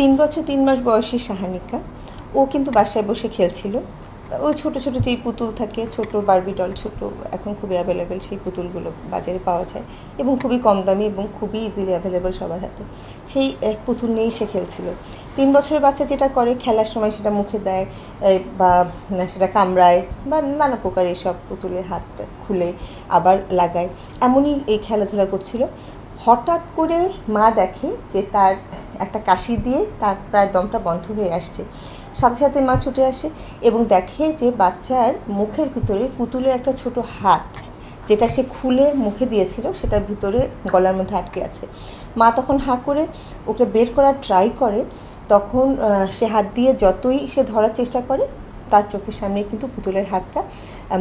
তিন বছর, তিন মাস বয়সী সাহানিকা ও কিন্তু বাসায় বসে খেলছিল। ও ছোট ছোট যেই পুতুল থাকে, ছোট বারবি ডল ছোট এখন খুবই অ্যাভেলেবেল সেই পুতুলগুলো বাজারে পাওয়া যায় এবং খুবই কম দামি এবং খুবই ইজিলি অ্যাভেলেবেল সবার হাতে। সেই এক পুতুল নিয়েই সে খেলছিল। তিন বছরের বাচ্চা যেটা করে, খেলার সময় সেটা মুখে দেয় বা সেটা কামড়ায়, বা নানা প্রকার এইসব পুতুলের হাত খুলে আবার লাগায়। এমনই এই খেলাধুলা করছিল। হঠাৎ করে মা দেখে যে তার একটা কাশি দিয়ে তার প্রায় দমটা বন্ধ হয়ে আসছে। সাথে সাথে মা ছুটে আসে এবং দেখে যে বাচ্চার মুখের ভিতরে পুতুলের একটা ছোট হাত, যেটা সে খুলে মুখে দিয়েছিল, সেটা ভিতরে গলার মধ্যে আটকে আছে। মা তখন হাঁ করে ওকে বের করার ট্রাই করে, তখন সে হাত দিয়ে যতই সে ধরার চেষ্টা করে তার চোখের সামনে কিন্তু পুতুলের হাতটা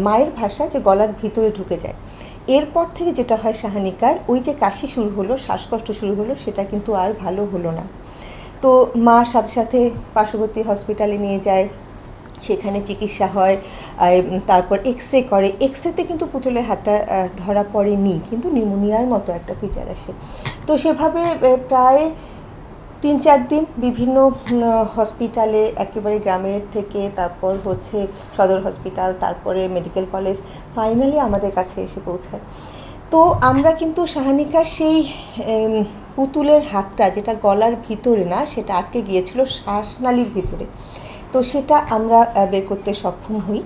মায়ের ভাষা যে গলার ভিতরে ঢুকে যায়। এরপর থেকে যেটা হয় সাহানিকার ওই যে কাশি শুরু হলো, শ্বাসকষ্ট শুরু হলো, সেটা কিন্তু আর ভালো হলো না। তো মা সাথে সাথে পার্শ্ববর্তী হসপিটালে নিয়ে যায়, সেখানে চিকিৎসা হয় তারপর এক্স রে করে। এক্স রেতে কিন্তু পুতুলের হাতটা ধরা পড়েনি, কিন্তু নিউমোনিয়ার মতো একটা ফিচার আসে। তো সেভাবে প্রায় তিন চার দিন বিভিন্ন হসপিটালে একেবারে গ্রামের থেকে তারপর হচ্ছে সদর হসপিটাল তারপরে মেডিকেল কলেজ ফাইনালি আমাদের কাছে এসে পৌঁছায়। তো আমরা কিন্তু সাহানিকার সেই পুতুলের হাতটা যেটা গলার ভিতরে না, সেটা আটকে গিয়েছিল শ্বাসনালীর ভিতরে। তো সেটা আমরা বের করতে সক্ষম হই।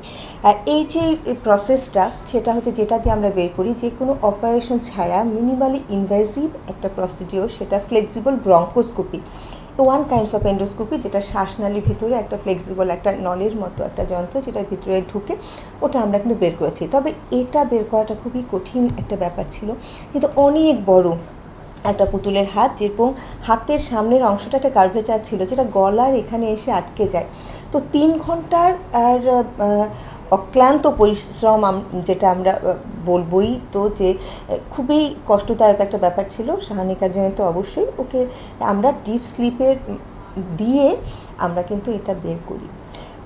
এই যে প্রসেসটা সেটা হচ্ছে যেটা দিয়ে আমরা বের করি, যে কোনো অপারেশন ছাড়া মিনিমালি ইনভেসিভ একটা প্রসিডিওর সেটা flexible bronchoscopy one kinds of endoscopy যেটা শ্বাসনালীর ভিতরে একটা ফ্লেক্সিবল একটা নলের মতো একটা যন্ত্র যেটা ভিতরে ঢুকে, ওটা আমরা কিন্তু বের করেছি। তবে এটা বের করাটা খুবই কঠিন একটা ব্যাপার ছিল। কিন্তু অনেক বড় একটা পুতুলের হাত, যেরকম হাতের সামনের অংশটা একটা কার্ভেচার ছিল, যেটা গলার এখানে এসে আটকে যায়। তো তিন ঘণ্টার আর অক্লান্ত পরিশ্রম যেটা আমরা বলবোই তো যে খুবই কষ্টদায়ক একটা ব্যাপার ছিল, সাহানিকার জন্য তো অবশ্যই। ওকে আমরা ডিপ স্লিপের দিয়ে আমরা কিন্তু এটা বের করি।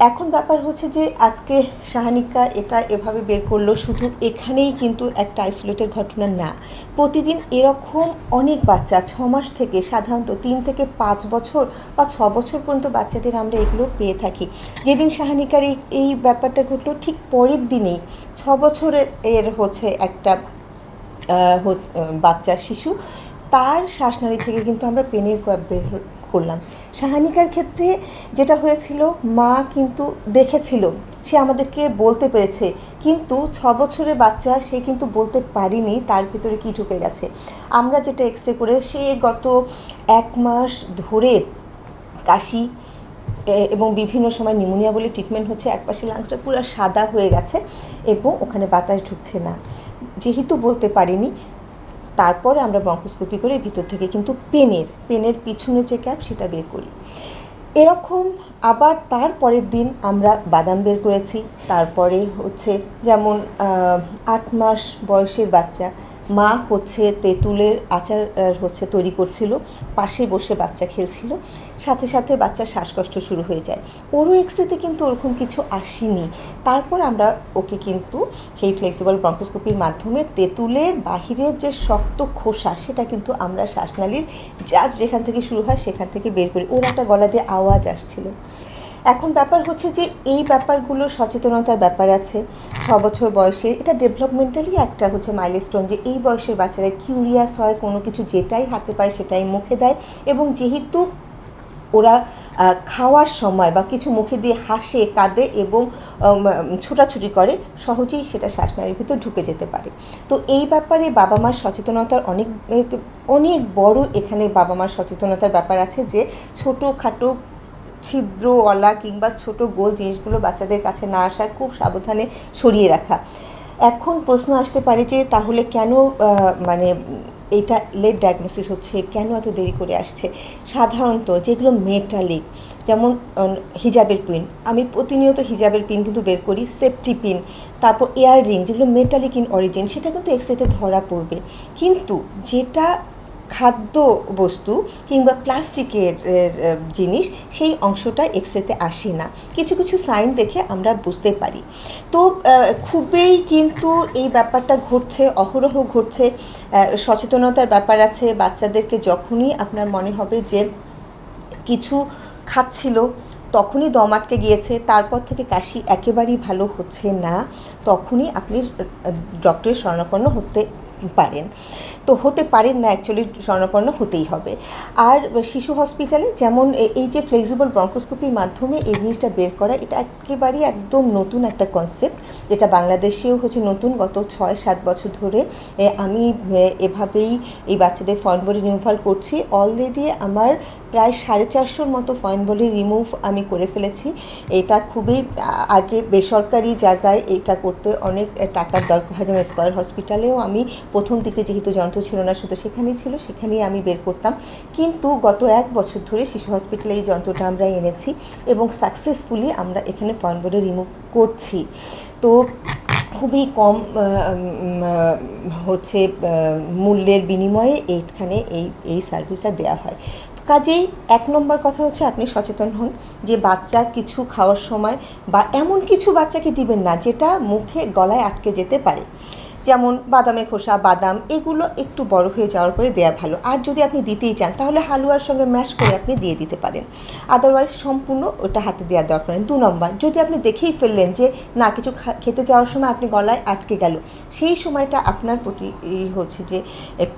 এখন ব্যাপার হচ্ছে যে আজকে সাহানিকা এটা এভাবে বের করল, শুধু এখানেই কিন্তু একটা আইসোলেটেড ঘটনা না। প্রতিদিন এরকম অনেক বাচ্চা, ছ মাস থেকে সাধারণত তিন থেকে পাঁচ বছর বা ছ বছর পর্যন্ত বাচ্চাদের আমরা এগুলো পেয়ে থাকি। যেদিন সাহানিকার এই এই ব্যাপারটা ঘটলো, ঠিক পরের দিনেই ছ বছরের এর হচ্ছে একটা বাচ্চা শিশু, তার শ্বাসনালী থেকে কিন্তু আমরা পেনের কোয়াব বের করলাম। সাহানিকার ক্ষেত্রে যেটা হয়েছিল, মা কিন্তু দেখেছিল, সে আমাদেরকে বলতে পেরেছে, কিন্তু ছ বছরের বাচ্চা, সে কিন্তু বলতে পারিনি তার ভিতরে কি ঢুকে গেছে। আমরা যেটা এক্স রে করে, সে গত এক মাস ধরে কাশি এবং বিভিন্ন সময় নিউমোনিয়া বলে ট্রিটমেন্ট হচ্ছে, একপাশে লাংসটা পুরো সাদা হয়ে গেছে, এবং ওখানে বাতাস ঢুকছে না। যেহেতু বলতে পারিনি তারপরে আমরা বঙ্কোস্কোপি করে ভিতর থেকে কিন্তু পেনের পেনের পিছনে যে ক্যাপ সেটা বের করি। এরকম আবার তারপরের দিন আমরা বাদাম বের করেছি। তারপরে হচ্ছে যেমন আট মাস বয়সের বাচ্চা মা হচ্ছে তেঁতুলের আচার হচ্ছে তৈরি করছিল, পাশে বসে বাচ্চা খেলছিল, সাথে সাথে বাচ্চার শ্বাসকষ্ট শুরু হয়ে যায়। ওরও এক্সরেতে কিন্তু ওরকম কিছু আসেনি। তারপর আমরা ওকে কিন্তু সেই ফ্লেক্সিবল ব্রঙ্কোস্কোপির মাধ্যমে তেঁতুলের বাহিরের যে শক্ত খোসা, সেটা কিন্তু আমরা শ্বাসনালীর জাস্ট যেখান থেকে শুরু হয়, সেখান থেকে বের করি। ওর একটা গলা দিয়ে আওয়াজ আসছিল। এখন ব্যাপার হচ্ছে যে এই ব্যাপারগুলো সচেতনতার ব্যাপার আছে। ছ বছর বয়সে এটা ডেভেলপমেন্টালি একটা হচ্ছে মাইলস্টোন যে এই বয়সের বাচ্চারা কিউরিয়াস হয়, কোনো কিছু যেটাই হাতে পায় সেটাই মুখে দেয় এবং যেহেতু ওরা খাওয়ার সময় বা কিছু মুখে দিয়ে হাসে, কাঁদে এবং ছোটাছুটি করে, সহজেই সেটা শ্বাসনালীর ভিতর ঢুকে যেতে পারে। তো এই ব্যাপারে বাবা মার সচেতনতার অনেক অনেক বড় এখানে বাবা মার সচেতনতার ব্যাপার আছে যে ছোটোখাটো ছিদ্রওয়ালা কিংবা ছোট গোল জিনিসগুলো বাচ্চাদের কাছে না আসা, খুব সাবধানে সরিয়ে রাখা। এখন প্রশ্ন আসতে পারে যে, তাহলে কেন মানে এটা লেট ডায়াগনোসিস হচ্ছে, কেন এত দেরি করে আসছে? সাধারণত যেগুলো মেটালিক যেমন হিজাবের পিন আমি প্রতিনিয়ত হিজাবের পিন কিন্তু বের করি সেফটি পিন তারপর এয়ার রিং যেগুলো মেটালিক ইন অরিজিন সেটা কিন্তু এক্সরেতে ধরা পড়বে। কিন্তু যেটা খাদ্য বস্তু কিংবা প্লাস্টিকের জিনিস সেই অংশটা এক্সরেতে আসে না। কিছু কিছু সাইন দেখে আমরা বুঝতে পারি। তো খুবই কিন্তু এই ব্যাপারটা ঘটছে, অহরহ ঘটছে। সচেতনতার ব্যাপার আছে। বাচ্চাদেরকে যখনই আপনার মনে হবে যে কিছু খাচ্ছিল, তখনই দম আটকে গিয়েছে। তারপর থেকে কাশি একেবারেই ভালো হচ্ছে না। তখনই আপনি ডক্টরের শরণাপন্ন হতে পারেন। তো হতে পারেন না অ্যাকচুয়ালি শরণাপন্ন হতেই হবে। আর শিশু হসপিটালে যেমন এই যে ফ্লেক্সিবল ব্রঙ্কোস্কোপির মাধ্যমে এই জিনিসটা বের করা, এটা একেবারেই একদম নতুন একটা কনসেপ্ট যেটা বাংলাদেশেও হচ্ছে নতুন, গত ছয় সাত বছর ধরে আমি এভাবেই এই বাচ্চাদের ফয়েন বডি রিমুভাল করছি। অলরেডি আমার প্রায় সাড়ে চারশোর মতো ফয়েন বডি রিমুভ আমি করে ফেলেছি। এটা খুবই আগে বেসরকারি জায়গায় এটা করতে অনেক টাকার দরকার হয়। যেমন স্কয়ার হসপিটালেও আমি প্রথম দিকে যেহেতু যন্ত্র ছিল না, শুধু সেখানেই ছিল, সেখানেই আমি বের করতাম। কিন্তু গত এক বছর ধরে শিশু হসপিটালে এই যন্ত্রটা আমরা এনেছি এবং সাকসেসফুলি আমরা এখানে ফয়েন বডি রিমুভ করছি। তো খুবই কম হচ্ছে মূল্যের বিনিময়ে এইখানে এই এই সার্ভিসটা দেওয়া হয়। কাজেই এক নম্বর কথা হচ্ছে আপনি সচেতন হন যে বাচ্চা কিছু খাওয়ার সময় বা এমন কিছু বাচ্চাকে দিবেন না, যেটা মুখে গলায় আটকে যেতে পারে। যেমন বাদামে খোসা, বাদাম, এগুলো একটু বড় হয়ে যাওয়ার পরে দেওয়া ভালো। আর যদি আপনি দিতেই চান, তাহলে হালুয়ার সঙ্গে ম্যাশ করে আপনি দিয়ে দিতে পারেন। আদারওয়াইজ সম্পূর্ণ ওটা হাতে দেওয়ার দরকার নেই। দু নম্বর, যদি আপনি দেখেই ফেললেন যে, না, কিছু খেতে যাওয়ার সময় আপনি গলায় আটকে গেল। সেই সময়টা আপনার প্রতি হচ্ছে যে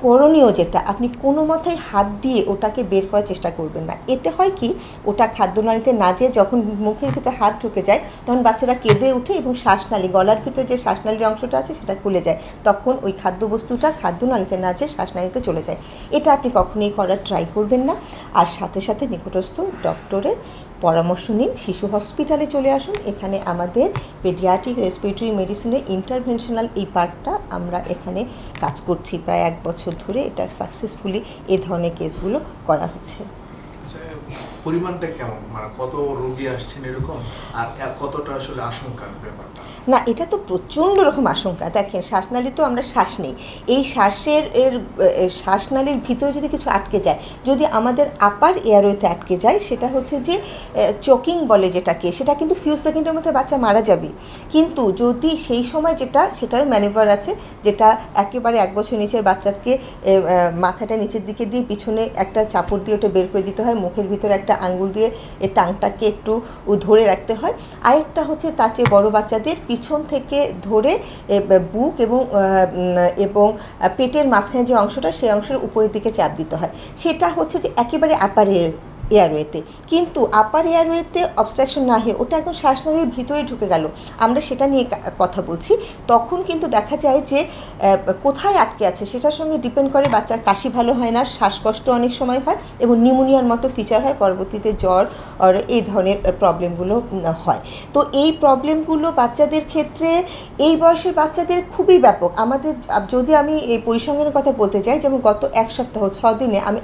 করণীয় যেটা, আপনি কোনো মতেই হাত দিয়ে ওটাকে বের করার চেষ্টা করবেন না। এতে হয় কি, ওটা খাদ্যনালীতে না যেয়ে যখন মুখের ভিতরে হাত ঢুকে যায়, তখন বাচ্চারা কেঁদে ওঠে এবং শ্বাসনালী, গলার ভিতরে যে শ্বাসনালীর অংশটা আছে, সেটা খুলে যায়। তখন ওই খাদ্যবস্তুটা খাদ্যনালীতে না যেয়ে শ্বাসনালীতে চলে যায়। এটা আপনি কখনোই করার ট্রাই করবেন না। আর সাথে সাথে নিকটস্থ ডক্টরের পরামর্শ নিন। শিশু হসপিটালে চলে আসুন। এখানে আমাদের পেডিয়াট্রিক রেসপিরেটরি মেডিসিনের ইন্টারভেনশনাল এই পার্টটা আমরা এখানে কাজ করছি। প্রায় এক বছর ধরে এটা সাকসেসফুলি এ ধরনের কেসগুলো করা হচ্ছে। পরিমাণটা কেমন? মানে কত রোগী আসছেন এরকম? আর কতটা আসলে আশঙ্কার ব্যাপারটা? না, এটা তো প্রচণ্ড রকম আশঙ্কা। দেখেন, শ্বাসনালী তো আমরা শ্বাস নেই। এই শ্বাসের, এর শ্বাসনালীর ভিতরে যদি কিছু আটকে যায়, যদি আমাদের আপার এয়ারওয়েতে আটকে যায়, সেটা হচ্ছে যে চোকিং বলে যেটাকে, সেটা কিন্তু ফিউ সেকেন্ডের মধ্যে বাচ্চা মারা যাবে। কিন্তু যদি সেই সময় যেটা, সেটার ম্যানেভার আছে, যেটা একেবারে এক বছর নিচের বাচ্চাকে মাথাটা নিচের দিকে দিয়ে পিছনে একটা চাপড় দিয়ে ওটা বের করে দিতে হয়, মুখের ভিতরে একটা আঙ্গুল দিয়ে এর টাংটাকে একটু ধরে রাখতে হয়। আরেকটা হচ্ছে তার চেয়ে বড়ো বাচ্চাদের পিছন থেকে ধরে বুক এবং এবং পেটের মাঝখানে যে অংশটা সেই অংশের উপরের দিকে চাপ দিতে হয়। সেটা হচ্ছে যে একেবারে আপার এয়ারওয়েতে কিন্তু আপার এয়ারওয়েতে অবস্ট্রাকশন না হয়ে ওটা একদম শ্বাসনালীর ভিতরে ঢুকে গেল। আমরা সেটা নিয়ে কথা বলছি। তখন কিন্তু দেখা যায় যে কোথায় আটকে আছে সেটার সঙ্গে ডিপেন্ড করে বাচ্চার কাশি ভালো হয় না, শ্বাসকষ্ট অনেক সময় হয় এবং নিউমোনিয়ার মতো ফিচার হয়, পরবর্তীতে জ্বর আর এই ধরনের প্রবলেমগুলো হয়। তো এই প্রবলেমগুলো বাচ্চাদের ক্ষেত্রে এই বয়সের বাচ্চাদের খুবই ব্যাপক। আমাদের যদি আমি এই পরিসংখ্যানের কথা বলতে চাই যেমন গত এক সপ্তাহ ছ দিনে আমি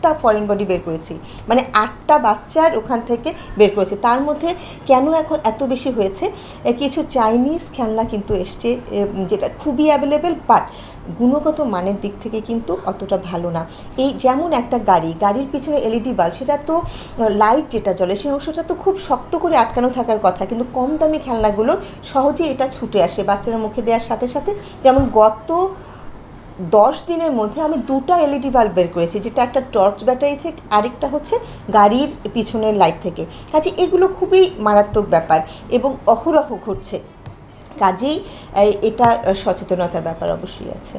আটটা ফরেন বডি বের করেছি। মানে আটটা বাচ্চার ওখান থেকে বের করেছি। তার মধ্যে কেন এখন এত বেশি হয়েছে? কিছু চাইনিজ খেলনা কিন্তু এসছে যেটা খুবই অ্যাভেলেবেল বাট গুণগত মানের দিক থেকে কিন্তু অতটা ভালো না। এই যেমন একটা গাড়ি, গাড়ির পিছনে এলইডি বাল্ব সেটা তো লাইট যেটা জ্বলে, সেই অংশটা তো খুব শক্ত করে আটকানো থাকার কথা, কিন্তু কম দামি খেলনাগুলোর সহজে এটা ছুটে আসে। বাচ্চারা মুখে দেওয়ার সাথে সাথে যেমন গত দশ দিনের মধ্যে আমি দুটো এলইডি বাল্ব বের করেছি, যেটা একটা টর্চ ব্যাটারি থেকে, আরেকটা হচ্ছে গাড়ির পিছনের লাইট থেকে। কাজে এগুলো খুবই মারাত্মক ব্যাপার এবং অহরহ ঘটছে। কাজেই এটা সচেতনতার ব্যাপার অবশ্যই আছে।